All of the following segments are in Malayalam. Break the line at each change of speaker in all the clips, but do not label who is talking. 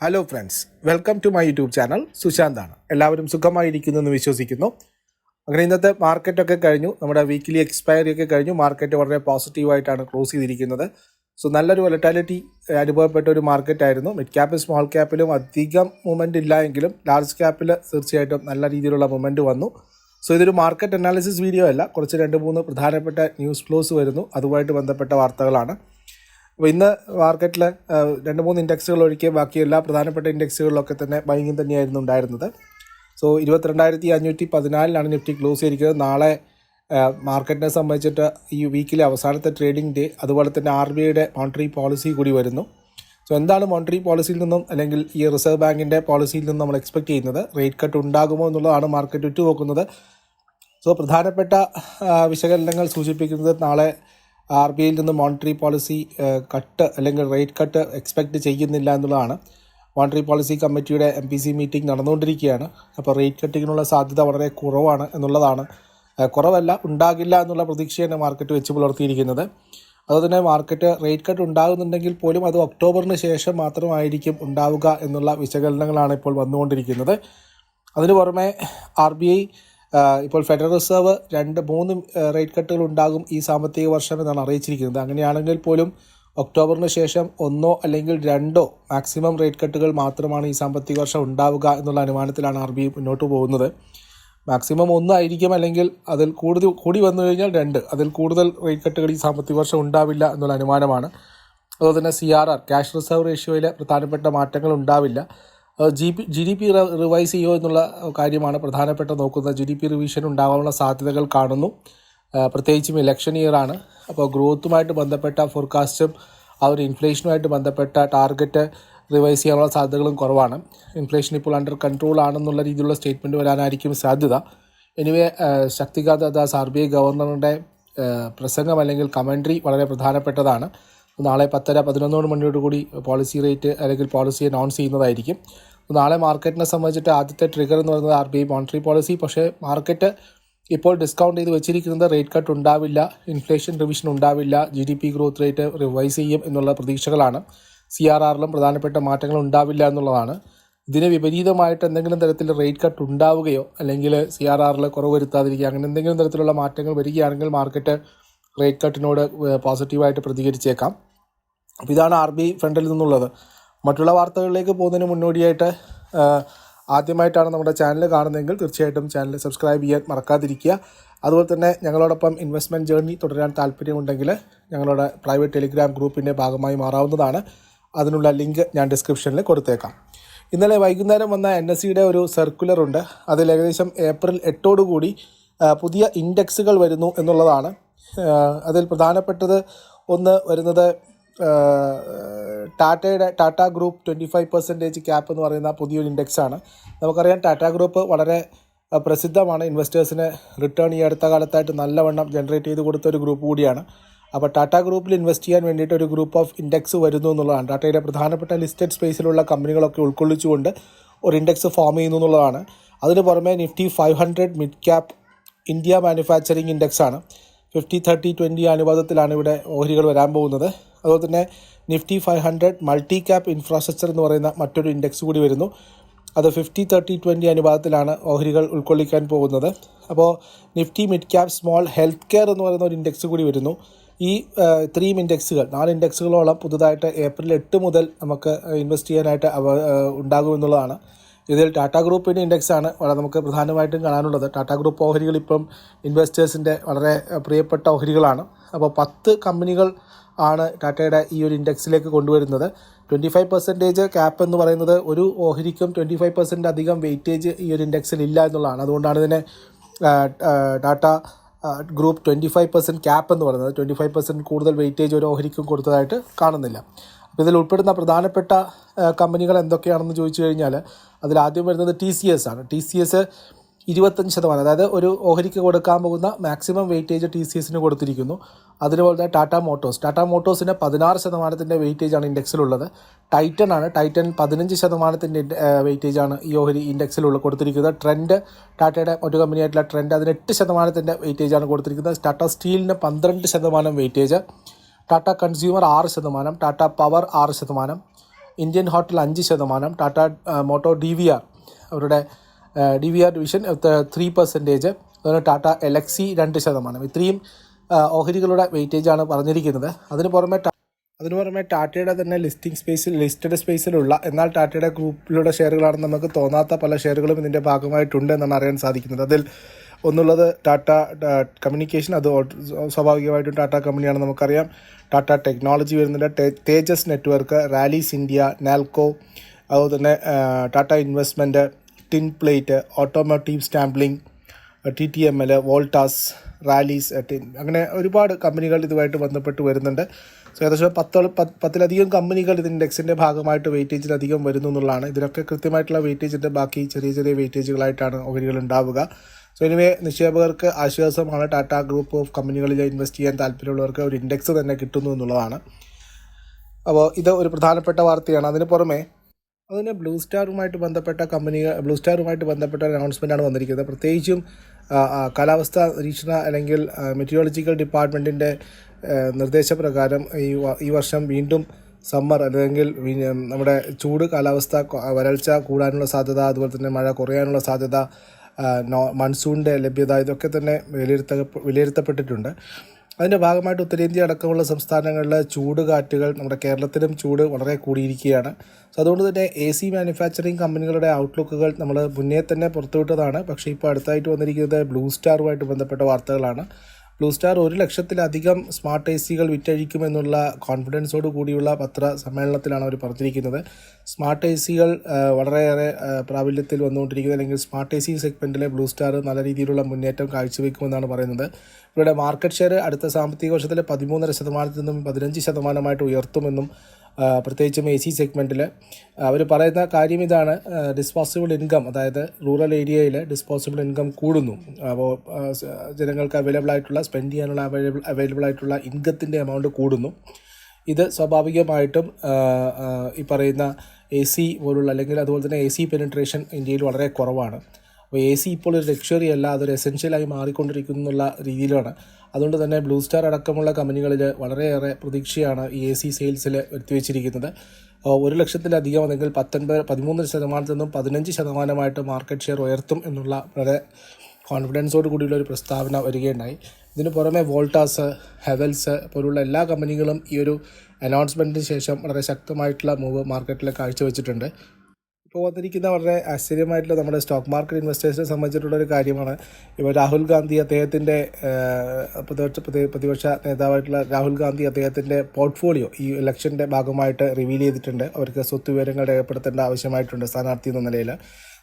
Hello friends welcome to my YouTube channel സുശാന്താണ് എല്ലാവരും സുഖമായിരിക്കുന്നു എന്ന് വിശ്വസിക്കുന്നു. അങ്ങനെ ഇന്നത്തെ മാർക്കറ്റൊക്കെ കഴിഞ്ഞു. നമ്മുടെ വീക്കിലി എക്സ്പയറി ഒക്കെ കഴിഞ്ഞു. മാർക്കറ്റ് വളരെ പോസിറ്റീവായിട്ടാണ് ക്ലോസ് ചെയ്തിരിക്കുന്നത്. സോ നല്ലൊരു വൊലറ്റാലിറ്റി അനുഭവപ്പെട്ട ഒരു മാർക്കറ്റ് ആയിരുന്നു. മിഡ് ക്യാപ്പ് സ്മോൾ ക്യാപ്പിലും അധികം മൂവ്മെന്റ് ഇല്ല എങ്കിലും ലാർജ് ക്യാപ്പിൽ തീർച്ചയായിട്ടും നല്ല രീതിയിലുള്ള മൂവ്മെന്റ് വന്നു. സോ ഇതൊരു മാർക്കറ്റ് അനാലിസിസ് വീഡിയോ അല്ല. കുറച്ച് രണ്ട് മൂന്ന് പ്രധാനപ്പെട്ട ന്യൂസ് ഫ്ലോസ് വരുന്നു. അതുമായിട്ട് ബന്ധപ്പെട്ട വാർത്തകളാണ്. അപ്പോൾ ഇന്ന് മാർക്കറ്റിൽ രണ്ട് മൂന്ന് ഇൻഡെക്സുകൾ ഒഴികെ ബാക്കി എല്ലാ പ്രധാനപ്പെട്ട ഇൻഡെക്സുകളിലൊക്കെ തന്നെ ബൈങ്ങിങ് തന്നെയായിരുന്നു ഉണ്ടായിരുന്നത്. സോ ഇരുപത്തിരണ്ടായിരത്തി അഞ്ഞൂറ്റി പതിനാലിലാണ് നിഫ്റ്റി ക്ലോസ് ചെയ്തിരിക്കുന്നത്. നാളെ മാർക്കറ്റിനെ സംബന്ധിച്ചിട്ട് ഈ വീക്കിലെ അവസാനത്തെ ട്രേഡിംഗ് ഡേ അതുപോലെ തന്നെ ആർ ബി ഐയുടെ മോണിറ്ററി പോളിസി കൂടി വരുന്നു. സോ എന്താണ് മോണിറ്ററി പോളിസിയിൽ നിന്നും അല്ലെങ്കിൽ ഈ റിസർവ് ബാങ്കിന്റെ പോളിസിയിൽ നിന്നും നമ്മൾ എക്സ്പെക്ട് ചെയ്യുന്നത്? റേറ്റ് കട്ട് ഉണ്ടാകുമോ എന്നുള്ളതാണ് മാർക്കറ്റ് ഉറ്റുനോക്കുന്നത്. സോ പ്രധാനപ്പെട്ട വിശകലനങ്ങൾ സൂചിപ്പിക്കുന്നത് നാളെ ആർ ബി ഐയിൽ നിന്ന് മോണിറ്ററി പോളിസി കട്ട് അല്ലെങ്കിൽ റേറ്റ് കട്ട് എക്സ്പെക്റ്റ് ചെയ്യുന്നില്ല എന്നുള്ളതാണ്. മോണിറ്ററി പോളിസി കമ്മിറ്റിയുടെ എം പി സി മീറ്റിംഗ് നടന്നുകൊണ്ടിരിക്കുകയാണ്. അപ്പോൾ റേറ്റ് കട്ടിങ്ങിനുള്ള സാധ്യത വളരെ കുറവാണ് എന്നുള്ളതാണ്. കുറവല്ല ഉണ്ടാകില്ല എന്നുള്ള പ്രതീക്ഷയാണ് മാർക്കറ്റ് വെച്ച് പുലർത്തിയിരിക്കുന്നത്. അതുപോലെ മാർക്കറ്റ് റേറ്റ് കട്ട് ഉണ്ടാകുന്നുണ്ടെങ്കിൽ പോലും അത് ഒക്ടോബറിന് ശേഷം മാത്രമായിരിക്കും ഉണ്ടാവുക എന്നുള്ള വിശകലനങ്ങളാണ് ഇപ്പോൾ വന്നുകൊണ്ടിരിക്കുന്നത്. അതിനു പുറമെ ആർ ബി ഐ ഇപ്പോൾ ഫെഡറൽ റിസർവ് രണ്ട് മൂന്ന് റേറ്റ് കട്ടുകൾ ഉണ്ടാകും ഈ സാമ്പത്തിക വർഷം എന്നാണ് അറിയിച്ചിരിക്കുന്നത്. അങ്ങനെയാണെങ്കിൽ പോലും ഒക്ടോബറിന് ശേഷം ഒന്നോ അല്ലെങ്കിൽ രണ്ടോ മാക്സിമം റേറ്റ് കട്ടുകൾ മാത്രമാണ് ഈ സാമ്പത്തിക വർഷം ഉണ്ടാവുക എന്നുള്ള അനുമാനത്തിലാണ് ആർ ബി മുന്നോട്ട് പോകുന്നത്. മാക്സിമം ഒന്നായിരിക്കും അല്ലെങ്കിൽ അതിൽ കൂടുതൽ കൂടി വന്നു കഴിഞ്ഞാൽ രണ്ട്. അതിൽ കൂടുതൽ റേറ്റ് കട്ടുകൾ ഈ സാമ്പത്തിക വർഷം ഉണ്ടാവില്ല എന്നുള്ള അനുമാനമാണ്. അതുപോലെ തന്നെ C R R cash reserve റേഷ്യോയിൽ പ്രധാനപ്പെട്ട മാറ്റങ്ങൾ ഉണ്ടാവില്ല. G P G D P revise ചെയ്യുമോ എന്നുള്ള കാര്യമാണ് പ്രധാനപ്പെട്ട നോക്കുന്നത്. ജി ഡി പി റിവിഷൻ ഉണ്ടാകാനുള്ള സാധ്യതകൾ കാണുന്നു. പ്രത്യേകിച്ചും ഇലക്ഷൻ ഇയർ ആണ്. അപ്പോൾ ഗ്രോത്തുമായിട്ട് ബന്ധപ്പെട്ട ഫോർകാസ്റ്റും ആ ഒരു ഇൻഫ്ലേഷനുമായിട്ട് ബന്ധപ്പെട്ട ടാർഗറ്റ് റിവൈസ് ചെയ്യാനുള്ള സാധ്യതകളും കുറവാണ്. ഇൻഫ്ലേഷൻ ഇപ്പോൾ അണ്ടർ കൺട്രോൾ ആണെന്നുള്ള രീതിയിലുള്ള സ്റ്റേറ്റ്മെന്റ് വരാനായിരിക്കും സാധ്യത. Anyway Shaktikanta Das R B I ഗവർണറുടെ പ്രസംഗം അല്ലെങ്കിൽ കമൻട്രി വളരെ പ്രധാനപ്പെട്ടതാണ്. നാളെ പത്തര പതിനൊന്നോട് മണിയോട് കൂടി പോളിസി റേറ്റ് അല്ലെങ്കിൽ പോളിസി അനൗൺസ് ചെയ്യുന്നതായിരിക്കും. നാളെ മാർക്കറ്റിനെ സംബന്ധിച്ചിട്ട് ആദ്യത്തെ ട്രിഗർ എന്ന് പറയുന്നത് R B I monetary policy പക്ഷേ മാർക്കറ്റ് ഇപ്പോൾ ഡിസ്കൗണ്ട് ചെയ്ത് വെച്ചിരിക്കുന്നത് റേറ്റ് കട്ട് ഉണ്ടാവില്ല ഇൻഫ്ലേഷൻ റിവിഷൻ ഉണ്ടാവില്ല G D P growth rate revise ചെയ്യും എന്നുള്ള പ്രതീക്ഷകളാണ്. സി ആർ ആറിലും പ്രധാനപ്പെട്ട മാറ്റങ്ങൾ ഉണ്ടാവില്ല എന്നുള്ളതാണ്. ഇതിന് വിപരീതമായിട്ട് എന്തെങ്കിലും തരത്തിൽ റേറ്റ് കട്ട് ഉണ്ടാവുകയോ അല്ലെങ്കിൽ സി ആർ ആറിൽ കുറവ് വരുത്താതിരിക്കുക അങ്ങനെ എന്തെങ്കിലും തരത്തിലുള്ള മാറ്റങ്ങൾ വരികയാണെങ്കിൽ മാർക്കറ്റ് റേറ്റ് കട്ടിനോട് പോസിറ്റീവായിട്ട് പ്രതികരിച്ചേക്കാം. അപ്പോൾ ഇതാണ് ആർ ബി ഫ്രണ്ടിൽ നിന്നുള്ളത്. മറ്റുള്ള വാർത്തകളിലേക്ക് പോകുന്നതിന് മുന്നോടിയായിട്ട് ആദ്യമായിട്ടാണ് നമ്മുടെ ചാനൽ കാണുന്നതെങ്കിൽ തീർച്ചയായിട്ടും ചാനൽ സബ്സ്ക്രൈബ് ചെയ്യാൻ മറക്കാതിരിക്കുക. അതുപോലെ തന്നെ ഞങ്ങളോടൊപ്പം ഇൻവെസ്റ്റ്മെന്റ് ജേർണി തുടരാൻ താല്പര്യമുണ്ടെങ്കിൽ ഞങ്ങളുടെ പ്രൈവറ്റ് ടെലിഗ്രാം ഗ്രൂപ്പിന്റെ ഭാഗമായി മാറാവുന്നതാണ്. അതിനുള്ള ലിങ്ക് ഞാൻ ഡിസ്ക്രിപ്ഷനിൽ കൊടുത്തേക്കാം. ഇന്നലെ വൈകുന്നേരം വന്ന എൻ എസ് സിയുടെ ഒരു സർക്കുലർ ഉണ്ട്. അതിൽ ഏകദേശം ഏപ്രിൽ എട്ടോടുകൂടി പുതിയ ഇൻഡെക്സുകൾ വരുന്നു എന്നുള്ളതാണ്. അതിൽ പ്രധാനപ്പെട്ടത് ഒന്ന് വരുന്നത് ടാറ്റയുടെ Tata group twenty five percentage cap എന്ന് പറയുന്ന പുതിയൊരു ആണ് നമുക്കറിയാം ടാറ്റ ഗ്രൂപ്പ് വളരെ പ്രസിദ്ധമാണ്. ഇൻവെസ്റ്റേഴ്സിന് റിട്ടേൺ ഈ അടുത്ത കാലത്തായിട്ട് നല്ലവണ്ണം ജനറേറ്റ് ചെയ്ത് കൊടുത്ത ഒരു ഗ്രൂപ്പ് കൂടിയാണ്. അപ്പോൾ ടാറ്റ ഗ്രൂപ്പിൽ ഇൻവെസ്റ്റ് ചെയ്യാൻ വേണ്ടിയിട്ട് ഒരു ഗ്രൂപ്പ് ഓഫ് ഇൻഡെക്സ് വരുന്നു എന്നുള്ളതാണ്. ടാറ്റയുടെ പ്രധാനപ്പെട്ട ലിസ്റ്റഡ് സ്പേസിലുള്ള കമ്പനികളൊക്കെ ഉൾക്കൊള്ളിച്ചുകൊണ്ട് ഒരു ഇൻഡെക്സ് ഫോം ചെയ്യുന്നു എന്നുള്ളതാണ്. അതിന് പുറമെ Nifty five hundred mid cap India manufacturing index ആണ് ഫിഫ്റ്റി തേർട്ടി ട്വന്റി അനുപാതത്തിലാണ് ഇവിടെ ഓഹരികൾ വരാൻ പോകുന്നത്. അതുപോലെ തന്നെ Nifty five hundred multi cap infrastructure എന്ന് പറയുന്ന മറ്റൊരു ഇൻഡെക്സ് കൂടി വരുന്നു. അത് ഫിഫ്റ്റി തേർട്ടി ട്വന്റി അനുപാതത്തിലാണ് ഓഹരികൾ ഉൾക്കൊള്ളിക്കാൻ പോകുന്നത്. അപ്പോൾ Nifty mid cap small health care എന്ന് പറയുന്ന ഒരു ഇൻഡെക്സ് കൂടി വരുന്നു. ഈ ത്രീ ഇൻഡെക്സുകൾ നാല് ഇൻഡെക്സുകളോളം പുതുതായിട്ട് ഏപ്രിൽ എട്ട് മുതൽ നമുക്ക് ഇൻവെസ്റ്റ് ചെയ്യാനായിട്ട് അവ ഉണ്ടാകുമെന്നുള്ളതാണ് ഇതിൽ ടാറ്റ ഗ്രൂപ്പിന്റെ ആണ് വളരെ നമുക്ക് പ്രധാനമായിട്ടും കാണാനുള്ളത്. ടാറ്റ ഗ്രൂപ്പ് ഓഹരികൾ ഇപ്പം ഇൻവെസ്റ്റേഴ്സിന്റെ വളരെ പ്രിയപ്പെട്ട ഓഹരികളാണ്. അപ്പോൾ പത്ത് കമ്പനികൾ ആണ് ടാറ്റയുടെ ഈ ഒരു ഇൻഡെക്സിലേക്ക് കൊണ്ടുവരുന്നത്. ട്വന്റി ഫൈവ് പെർസെന്റേജ് ക്യാപ്പ് എന്ന് പറയുന്നത് ഒരു ഓഹരിക്കും ട്വന്റി ഫൈവ് പെർസെന്റ് അധികം വെയിറ്റേജ് ഈ ഒരു ഇൻഡെക്സിൽ ഇല്ല എന്നുള്ളതാണ്. അതുകൊണ്ടാണ് ഇതിനെ Tata group twenty five percent cap എന്ന് പറയുന്നത്. ട്വന്റി ഫൈവ് പെർസെന്റ് കൂടുതൽ വെയിറ്റേജ് ഒരു ഓഹരിക്കും കൊടുത്തതായിട്ട് കാണുന്നില്ല. അപ്പോൾ ഇതിൽ ഉൾപ്പെടുന്ന പ്രധാനപ്പെട്ട കമ്പനികൾ എന്തൊക്കെയാണെന്ന് ചോദിച്ചു കഴിഞ്ഞാൽ അതിൽ ആദ്യം വരുന്നത് ടി സി എസ് ആണ്. ടി സി എസ് ഇരുപത്തഞ്ച് ശതമാനം അതായത് ഒരു ഓഹരിക്ക് കൊടുക്കാൻ പോകുന്ന മാക്സിമം വെയിറ്റേജ് ടി സി എസിന് കൊടുത്തിരിക്കുന്നു. അതുപോലെ തന്നെ ടാറ്റ മോട്ടോഴ്സ് ടാറ്റ മോട്ടോഴ്സിന് പതിനാറ് ശതമാനത്തിന്റെ വെയിറ്റേജ് ആണ് ഇൻഡെക്സിലുള്ളത്. ടൈറ്റൻ ആണ്. ടൈറ്റൻ പതിനഞ്ച് ശതമാനത്തിന്റെ വെയിറ്റേജ് ആണ് ഈ ഓഹരി ഇൻഡെക്സിലുള്ള കൊടുത്തിരിക്കുന്നത്. ട്രെൻഡ് ടാറ്റയുടെ ഒരു കമ്പനിയായിട്ടുള്ള ട്രെൻഡ് അതിന് എട്ട് ശതമാനത്തിന്റെ വെയിറ്റേജ് ആണ് കൊടുത്തിരിക്കുന്നത്. ടാറ്റ സ്റ്റീലിന് പന്ത്രണ്ട് ശതമാനം വെയിറ്റേജ് ടാറ്റ കൺസ്യൂമർ ആറ് ശതമാനം. ടാറ്റ പവർ ആറ് ശതമാനം. ഇന്ത്യൻ ഹോട്ടൽ അഞ്ച് ശതമാനം. Tata motor D V R അവരുടെ D V R division three percentage അതുപോലെ ടാറ്റ എലക്സി രണ്ട് ശതമാനം. ഇത്രയും ഓഹരികളുടെ വെയിറ്റേജ് ആണ് പറഞ്ഞിരിക്കുന്നത്. അതിന് പുറമെ അതിനു പുറമെ ടാറ്റയുടെ തന്നെ ലിസ്റ്റിംഗ് സ്പേസിൽ ലിസ്റ്റഡ് സ്പേസിലുള്ള എന്നാൽ ടാറ്റയുടെ ഗ്രൂപ്പിലുള്ള ഷെയറുകളാണെന്ന് നമുക്ക് തോന്നാത്ത പല ഷെയറുകളും ഇതിന്റെ ഭാഗമായിട്ടുണ്ട് എന്നാണ് അറിയാൻ സാധിക്കുന്നത്. അതിൽ ഒന്നുള്ളത് ടാറ്റ കമ്മ്യൂണിക്കേഷൻ അത് സ്വാഭാവികമായിട്ടും ടാറ്റ കമ്പനിയാണ് നമുക്കറിയാം. ടാറ്റ ടെക്നോളജി വരുന്നുണ്ട്. Tejas network Rallis India Nalco അതുപോലെ തന്നെ Tata investment tin plate automotive stamping T T M L Voltas Rallis tin അങ്ങനെ ഒരുപാട് കമ്പനികൾ ഇതുമായിട്ട് ബന്ധപ്പെട്ട് വരുന്നുണ്ട്. സോ ഏകദേശം പത്തോളം പത്ത് പത്തിലധികം കമ്പനികൾ ഇത് ഇൻഡെക്സിന്റെ ഭാഗമായിട്ട് വെയിറ്റേജിലധികം വരുന്നു എന്നുള്ളതാണ്. ഇതിനൊക്കെ കൃത്യമായിട്ടുള്ള വെയിറ്റേജിന്റെ ബാക്കി ചെറിയ ചെറിയ വെയിറ്റേജുകളായിട്ടാണ് ഓഹരികൾ ഉണ്ടാവുക. സോ എനിവേ നിക്ഷേപകർക്ക് ആശ്വാസമാണ് ടാറ്റ ഗ്രൂപ്പ് ഓഫ് കമ്പനികളിൽ ഇൻവെസ്റ്റ് ചെയ്യാൻ താല്പര്യമുള്ളവർക്ക് ഒരു ഇൻഡെക്സ് തന്നെ കിട്ടുന്നു എന്നുള്ളതാണ്. അപ്പോൾ ഇത് ഒരു പ്രധാനപ്പെട്ട വാർത്തയാണ്. അതിന് പുറമെ അതിന് ബ്ലൂ സ്റ്റാറുമായിട്ട് ബന്ധപ്പെട്ട കമ്പനി ബ്ലൂ സ്റ്റാറുമായിട്ട് ബന്ധപ്പെട്ട ആണ് വന്നിരിക്കുന്നത്. പ്രത്യേകിച്ചും കാലാവസ്ഥാ നിരീക്ഷണ അല്ലെങ്കിൽ മെറ്റീരിയോളജിക്കൽ ഡിപ്പാർട്ട്മെന്റിന്റെ നിർദ്ദേശപ്രകാരം ഈ ഈ വർഷം വീണ്ടും സമ്മർ അല്ലെങ്കിൽ നമ്മുടെ ചൂട് കാലാവസ്ഥ വരൾച്ച കൂടാനുള്ള സാധ്യത അതുപോലെ തന്നെ മഴ കുറയാനുള്ള സാധ്യത മൺസൂണിന്റെ ലഭ്യത ഇതൊക്കെ തന്നെ വിലയിരുത്ത വിലയിരുത്തപ്പെട്ടിട്ടുണ്ട്. അതിന്റെ ഭാഗമായിട്ട് ഉത്തരേന്ത്യ അടക്കമുള്ള സംസ്ഥാനങ്ങളിൽ ചൂട് കാറ്റുകൾ നമ്മുടെ കേരളത്തിലും ചൂട് വളരെ കൂടിയിരിക്കുകയാണ്. സോ അതുകൊണ്ട് തന്നെ എ സി മാനുഫാക്ചറിങ് കമ്പനികളുടെ ഔട്ട്ലുക്കുകൾ നമ്മൾ മുന്നേ തന്നെ പുറത്തുവിട്ടതാണ്. പക്ഷേ ഇപ്പോൾ അടുത്തായിട്ട് വന്നിരിക്കുന്നത് ബ്ലൂ സ്റ്റാറുമായിട്ട് ബന്ധപ്പെട്ട വാർത്തകളാണ്. ബ്ലൂ സ്റ്റാർ ഒരു ലക്ഷത്തിലധികം സ്മാർട്ട് എ സികൾ വിറ്റഴിക്കുമെന്നുള്ള കോൺഫിഡൻസോട് കൂടിയുള്ള പത്ര സമ്മേളനത്തിലാണ് അവർ പറഞ്ഞിരിക്കുന്നത് സ്മാർട്ട് എ സികൾ വളരെയേറെ പ്രാബല്യത്തിൽ വന്നുകൊണ്ടിരിക്കുന്നത് അല്ലെങ്കിൽ സ്മാർട്ട് എ സി സെഗ്മെന്റിലെ ബ്ലൂ സ്റ്റാർ നല്ല രീതിയിലുള്ള മുന്നേറ്റം കാഴ്ചവെക്കുമെന്നാണ് പറയുന്നത്. ഇവരുടെ മാർക്കറ്റ് ഷെയർ അടുത്ത സാമ്പത്തിക വർഷത്തിലെ പതിമൂന്നര ശതമാനത്തിൽ നിന്നും പതിനഞ്ച് ശതമാനമായിട്ട് ഉയർത്തുമെന്നും പ്രത്യേകിച്ചും എ സി സെഗ്മെന്റിൽ അവർ പറയുന്ന കാര്യം ഇതാണ്. ഡിസ്പോസിബിൾ ഇൻകം അതായത് റൂറൽ ഏരിയയിൽ ഡിസ്പോസിബിൾ ഇൻകം കൂടുന്നു. അപ്പോൾ ജനങ്ങൾക്ക് അവൈലബിൾ ആയിട്ടുള്ള സ്പെൻഡ് ചെയ്യാനുള്ള അവൈലബിൾ അവൈലബിൾ ആയിട്ടുള്ള ഇൻകത്തിന്റെ എമൗണ്ട് കൂടുന്നു. ഇത് സ്വാഭാവികമായിട്ടും ഈ പറയുന്ന എ സി പോലുള്ള അല്ലെങ്കിൽ അതുപോലെ തന്നെ എ സി പെനിട്രേഷൻ ഇന്ത്യയിൽ വളരെ കുറവാണ്. അപ്പോൾ എ സി ഇപ്പോൾ ഒരു ലക്ഷറി അല്ല അതൊരു എസെൻഷ്യലായി മാറിക്കൊണ്ടിരിക്കുന്നു എന്നുള്ള രീതിയിലാണ്. അതുകൊണ്ട് തന്നെ ബ്ലൂ സ്റ്റാർ അടക്കമുള്ള കമ്പനികളിൽ വളരെയേറെ പ്രതീക്ഷയാണ് ഈ എ സി സെയിൽസിൽ വരുത്തിവെച്ചിരിക്കുന്നത്. ഒരു ലക്ഷത്തിലധികം അല്ലെങ്കിൽ പത്തൊൻപത് പതിമൂന്ന് ശതമാനത്തിൽ നിന്നും പതിനഞ്ച് ശതമാനമായിട്ട് മാർക്കറ്റ് ഷെയർ ഉയർത്തും എന്നുള്ള വളരെ കോൺഫിഡൻസോട് കൂടിയുള്ള ഒരു പ്രസ്താവന വരികയുണ്ടായി. ഇതിന് പുറമെ വോൾട്ടാസ് ഹെവൽസ് പോലുള്ള എല്ലാ കമ്പനികളും ഈ ഒരു അനൗൺസ്മെന്റിന് ശേഷം വളരെ ശക്തമായിട്ടുള്ള മൂവ് മാർക്കറ്റിൽ കാഴ്ചവെച്ചിട്ടുണ്ട്. ഇപ്പോൾ വന്നിരിക്കുന്ന വളരെ ആശ്ചര്യമായിട്ടുള്ള നമ്മുടെ സ്റ്റോക്ക് മാർക്കറ്റ് ഇൻവെസ്റ്റേഴ്സിനെ സംബന്ധിച്ചിട്ടുള്ള ഒരു കാര്യമാണ്. ഇപ്പോൾ രാഹുൽ ഗാന്ധി അദ്ദേഹത്തിന്റെ പ്രതിപക്ഷ പ്രതി- പ്രതിപക്ഷ നേതാവായിട്ടുള്ള രാഹുൽ ഗാന്ധി അദ്ദേഹത്തിന്റെ പോർട്ട്ഫോളിയോ ഈ ഇലക്ഷന്റെ ഭാഗമായിട്ട് റിവീൽ ചെയ്തിട്ടുണ്ട്. അവർക്ക് സ്വത്ത് വിവരങ്ങൾ രേഖപ്പെടുത്തേണ്ട ആവശ്യമായിട്ടുണ്ട് സ്ഥാനാർത്ഥി എന്ന നിലയിൽ.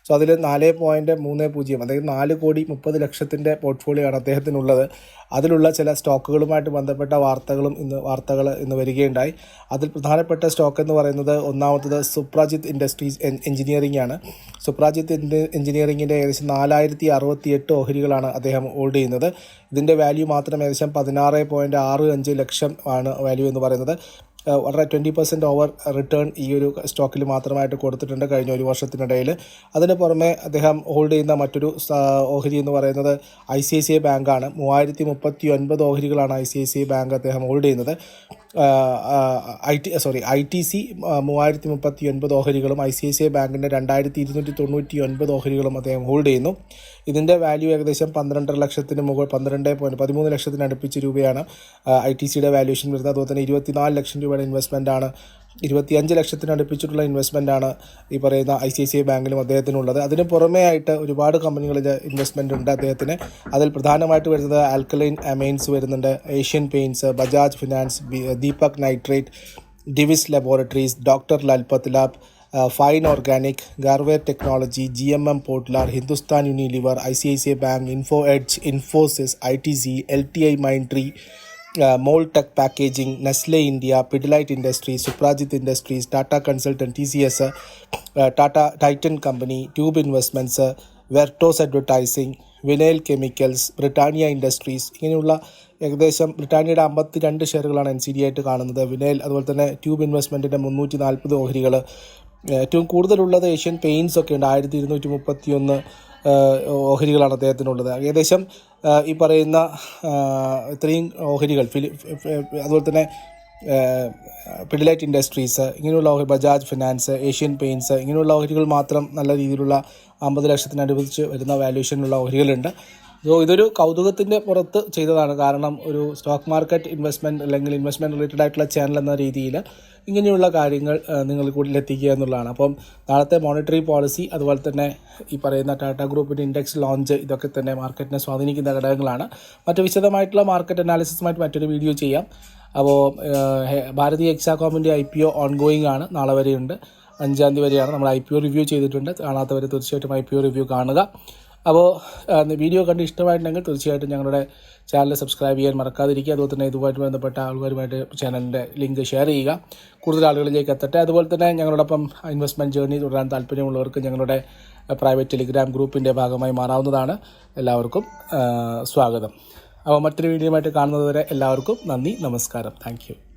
സോ അതിൽ നാല് പോയിന്റ് മൂന്ന് പൂജ്യം അതായത് നാല് കോടി മുപ്പത് ലക്ഷത്തിന്റെ പോർട്ട്ഫോളിയോ ആണ് അദ്ദേഹത്തിനുള്ളത്. അതിലുള്ള ചില സ്റ്റോക്കുകളുമായിട്ട് ബന്ധപ്പെട്ട വാർത്തകളും ഇന്ന് വാർത്തകൾ ഇന്ന് വരികയുണ്ടായി. അതിൽ പ്രധാനപ്പെട്ട സ്റ്റോക്ക് എന്ന് പറയുന്നത് ഒന്നാമത്തത് സുപ്രാജിത്ത് ഇൻഡസ്ട്രീസ് എഞ്ചിനീയറിംഗ് ആണ്. സുപ്രാജിത്ത് എഞ്ചിനീയറിങ്ങിന്റെ ഏകദേശം നാലായിരത്തി അറുപത്തി എട്ട് ഓഹരികളാണ് അദ്ദേഹം ഹോൾഡ് ചെയ്യുന്നത്. ഇതിന്റെ വാല്യൂ മാത്രം ഏകദേശം പതിനാറ് പോയിന്റ് ആറ് അഞ്ച് ലക്ഷം ആണ് വാല്യൂ എന്ന് പറയുന്നത്. വളരെ ട്വന്റി പെർസെന്റ് ഓവർ റിട്ടേൺ ഈ ഒരു സ്റ്റോക്കിൽ മാത്രമായിട്ട് കൊടുത്തിട്ടുണ്ട് കഴിഞ്ഞ ഒരു വർഷത്തിനിടയിൽ. അതിന് പുറമെ അദ്ദേഹം ഹോൾഡ് ചെയ്യുന്ന മറ്റൊരു ഓഹരി എന്ന് പറയുന്നത് I C I C I ബാങ്കാണ് മൂവായിരത്തി മുപ്പത്തി ഒൻപത് ഓഹരികളാണ് I C I C I bank അദ്ദേഹം ഹോൾഡ് ചെയ്യുന്നത്. I T sorry I T C മൂവായിരത്തി മുപ്പത്തി ഒൻപത് ഓഹരികളും I C I C I ബാങ്കിന്റെ രണ്ടായിരത്തി ഇരുന്നൂറ്റി തൊണ്ണൂറ്റി ഒൻപത് ഓഹരികളും അദ്ദേഹം ഹോൾഡ് ചെയ്യുന്നു. ഇതിന്റെ വാല്യൂ ഏകദേശം പന്ത്രണ്ടര ലക്ഷത്തിന് മുകൾ പന്ത്രണ്ട് പോയിന്റ് പതിമൂന്ന് ലക്ഷത്തിന് അടുപ്പിച്ച് രൂപയാണ് ഐ ടി സിയുടെ വാല്യൂഷൻ വരുന്നത്. അതുപോലെ തന്നെ ഇരുപത്തിനാല് ലക്ഷം രൂപയുടെ ഇൻവെസ്റ്റ്മെന്റ് ആണ് ഇരുപത്തിയഞ്ച് ഇൻവെസ്റ്റ്മെന്റ് ആണ് ഈ പറയുന്ന I C I C I ബാങ്കിലും അദ്ദേഹത്തിനുള്ളത് അതിന് പുറമേ ആയിട്ട് ഒരുപാട് കമ്പനികളിൽ ഇൻവെസ്റ്റ്മെന്റ് ഉണ്ട് അദ്ദേഹത്തിന് അതിൽ പ്രധാനമായിട്ട് വരുന്നത് ആൽക്കലൈൻ അമൈൻസ് വരുന്നുണ്ട് Asian Paints Bajaj finance Deepak nitrate Divis laboratories doctor Lalpath lab Fine Organic Garware technology G M M Pfaudler Hindustan Unilever I C I C I bank Info Edge Infosys I T C L T I Mindtree mold tech packaging Nestle India Pidilite industries Suprajit industries Tata consultant T C S Tata Titan company Tube Investments Vertoz advertising vinyl chemicals Britannia industries ഇങ്ങനെയുള്ള ഏകദേശം ബ്രിട്ടാനിയയുടെ അമ്പത്തി രണ്ട് ഷെയറുകളാണ് എൻ സി ഡി ആയിട്ട് കാണുന്നത്. വിനയൽ അതുപോലെ തന്നെ ട്യൂബ് ഇൻവെസ്റ്റ്മെന്റിന്റെ മുന്നൂറ്റി നാൽപ്പത് ഓഹരികൾ ഏറ്റവും കൂടുതലുള്ളത് ഏഷ്യൻ പെയിൻസ് ഒക്കെ ഉണ്ട്. ആയിരത്തി ഇരുന്നൂറ്റി മുപ്പത്തി ഒന്ന് ഓഹരികളാണ് അദ്ദേഹത്തിനുള്ളത്. ഏകദേശം ഈ പറയുന്ന ഇത്രയും ഓഹരികൾ ഫിലി അതുപോലെ തന്നെ പിഡിലൈറ്റ് ഇൻഡസ്ട്രീസ് ഇങ്ങനെയുള്ള ഓഹരി ബജാജ് ഫിനാൻസ് ഏഷ്യൻ പെയിൻസ് ഇങ്ങനെയുള്ള ഓഹരികൾ മാത്രം നല്ല രീതിയിലുള്ള അമ്പത് ലക്ഷത്തിനടുപ്പിച്ച് വരുന്ന വാല്യൂഷനുള്ള ഓഹരികളുണ്ട്. സോ ഇതൊരു കൗതുകത്തിന്റെ പുറത്ത് ചെയ്തതാണ്. കാരണം ഒരു സ്റ്റോക്ക് മാർക്കറ്റ് ഇൻവെസ്റ്റ്മെന്റ് അല്ലെങ്കിൽ ഇൻവെസ്റ്റ്മെന്റ് റിലേറ്റഡ് ആയിട്ടുള്ള ചാനൽ എന്ന രീതിയിൽ ഇങ്ങനെയുള്ള കാര്യങ്ങൾ നിങ്ങൾ കൂടുതൽ എത്തിക്കുക എന്നുള്ളതാണ്. അപ്പം നാളത്തെ മോണിറ്ററി പോളിസി അതുപോലെ തന്നെ ഈ പറയുന്ന ടാറ്റ ഗ്രൂപ്പിന്റെ ഇൻഡെക്സ് ലോഞ്ച് ഇതൊക്കെ തന്നെ മാർക്കറ്റിനെ സ്വാധീനിക്കുന്ന ഘടകങ്ങളാണ്. മറ്റു വിശദമായിട്ടുള്ള മാർക്കറ്റ് അനാലിസിസുമായിട്ട് മറ്റൊരു വീഡിയോ ചെയ്യാം. അപ്പോൾ ഭാരതീയ എക്സാകോമിന്റെ ഐ പി ഒ ഓൺഗോയിങ് ആണ്. നാളെ വരെയുണ്ട്. അഞ്ചാം തീയതി വരെയാണ് നമ്മൾ ഐ പി ഒ റിവ്യൂ ചെയ്തിട്ടുണ്ട്. കാണാത്തവർ തീർച്ചയായിട്ടും ഐ പി ഒ റിവ്യൂ കാണുക. അപ്പോൾ വീഡിയോ കണ്ട് ഇഷ്ടമായിട്ടുണ്ടെങ്കിൽ തീർച്ചയായിട്ടും ഞങ്ങളുടെ ചാനൽ സബ്സ്ക്രൈബ് ചെയ്യാൻ മറക്കാതിരിക്കുക. അതുപോലെ തന്നെ ഇതുമായിട്ട് ബന്ധപ്പെട്ട ആൾക്കാരുമായിട്ട് ചാനലിന്റെ ലിങ്ക് ഷെയർ ചെയ്യുക. കൂടുതൽ ആളുകളിലേക്ക് എത്തട്ടെ. അതുപോലെ തന്നെ ഞങ്ങളോടൊപ്പം ഇൻവെസ്റ്റ്മെന്റ് ജേർണി തുടരാൻ താല്പര്യമുള്ളവർക്ക് ഞങ്ങളുടെ പ്രൈവറ്റ് ടെലിഗ്രാം ഗ്രൂപ്പിന്റെ ഭാഗമായി മാറാവുന്നതാണ്. എല്ലാവർക്കും സ്വാഗതം. അപ്പോൾ മറ്റൊരു വീഡിയോ ആയിട്ട് കാണുന്നതുവരെ എല്ലാവർക്കും നന്ദി നമസ്കാരം. താങ്ക്